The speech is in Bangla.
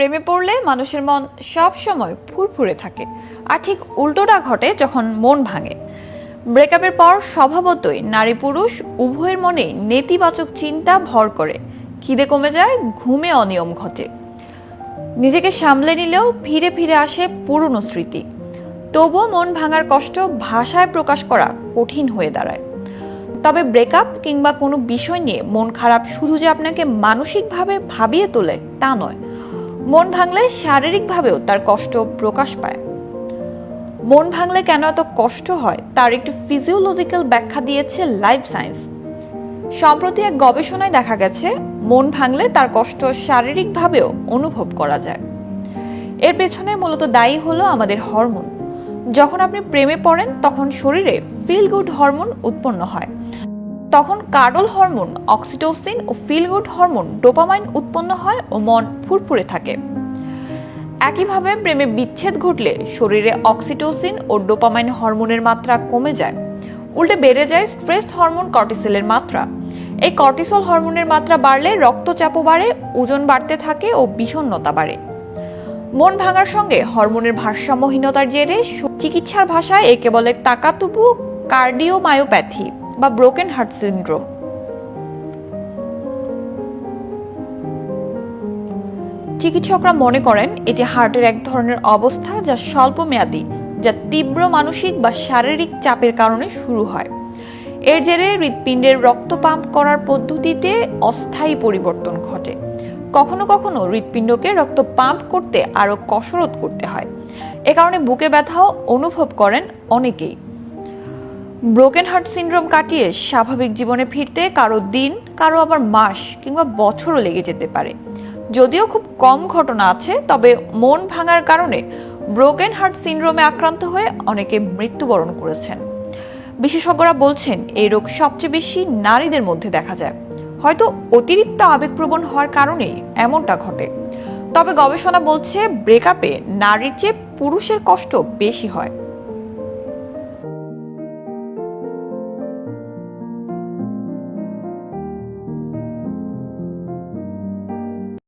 প্রেমে পড়লে মানুষের মন সব সময় ফুরফুরে থাকে। আর ঠিক উল্টোটা ঘটে যখন মন ভাঙে। ব্রেকআপের পর স্বভাবতই নারী পুরুষ উভয়ের মনে নেতিবাচক চিন্তা ভর করে। খিদে কমে যায়, ঘুমে অনিয়ম ঘটে। নিজেকে সামলে নিলেও ফিরে ফিরে আসে পুরনো স্মৃতি। তবুও মন ভাঙার কষ্ট ভাষায় প্রকাশ করা কঠিন হয়ে দাঁড়ায়। তবে ব্রেকআপ কিংবা কোনো বিষয় নিয়ে মন খারাপ শুধু যে আপনাকে মানসিকভাবে ভাবিয়ে তোলে তা নয়। মন ভাঙলে শারীরিকভাবেও তার কষ্ট প্রকাশ পায়। মন ভাঙলে কেন এত কষ্ট হয়, তার একটি ফিজিওলজিক্যাল ব্যাখ্যা দিয়েছে লাইফ সায়েন্স সম্প্রতি এক গবেষণায় দেখা গেছে, মন ভাঙলে তার কষ্ট শারীরিকভাবেও অনুভব করা যায়। এর পেছনে মূলত দায়ী হলো আমাদের হরমোন যখন আপনি প্রেমে পড়েন, তখন শরীরে ফিল গুড হরমোন উৎপন্ন হয়। তখন কার্ডল হরমোন, অক্সিটোসিন ও ফিলগুড হরমোন ডোপামাইন উৎপন্ন হয় ও মন ফুরফুরে থাকে। একইভাবে প্রেমে বিচ্ছেদ ঘটলে শরীরে অক্সিটোসিন ও ডোপামাইন হরমোনের মাত্রা কমে যায়। উল্টে বেড়ে যায় স্ট্রেস হরমোন কর্টিসলের মাত্রা। এই কর্টিসল হরমোনের মাত্রা বাড়লে রক্তচাপও বাড়ে, ওজন বাড়তে থাকে ও বিষণ্ণতা বাড়ে। মন ভাঙার সঙ্গে হরমোনের ভারসাম্যহীনতার জেরে চিকিৎসার ভাষায় একে বলে টাকাতুবু কার্ডিওমায়োপ্যাথি। বা ব্রোকেন হার্ট সিনড্রোম চিকিৎসকরা মনে করেন এটি হার্টের এক ধরনের অবস্থা যা স্বল্পমেয়াদী, যা তীব্র মানসিক বা শারীরিক চাপের কারণে শুরু হয়। এর জেরে হৃৎপিণ্ডের রক্ত পাম্প করার পদ্ধতিতে অস্থায়ী পরিবর্তন ঘটে। কখনো কখনো হৃৎপিণ্ডকে রক্ত পাম্প করতে আরও কসরত করতে হয়। এ কারণে বুকে ব্যথাও অনুভব করেন অনেকেই। ব্রোকেন হার্ট সিনড্রোম কাটিয়ে স্বাভাবিক জীবনে ফিরতে কারও দিন, কারও আবার মাস কিংবা বছরও লেগে যেতে পারে। যদিও খুব কম ঘটনা আছে, তবে মন ভাঙার কারণে ব্রোকেন হার্ট সিনড্রোমে আক্রান্ত হয়ে অনেকে মৃত্যুবরণ করেছেন। বিশেষজ্ঞরা বলছেন, এই রোগ সবচেয়ে বেশি নারীদের মধ্যে দেখা যায়। হয়তো অতিরিক্ত আবেগপ্রবণ হওয়ার কারণেই এমনটা ঘটে। তবে গবেষণা বলছে, ব্রেকআপে নারীর চেয়ে পুরুষের কষ্ট বেশি হয়।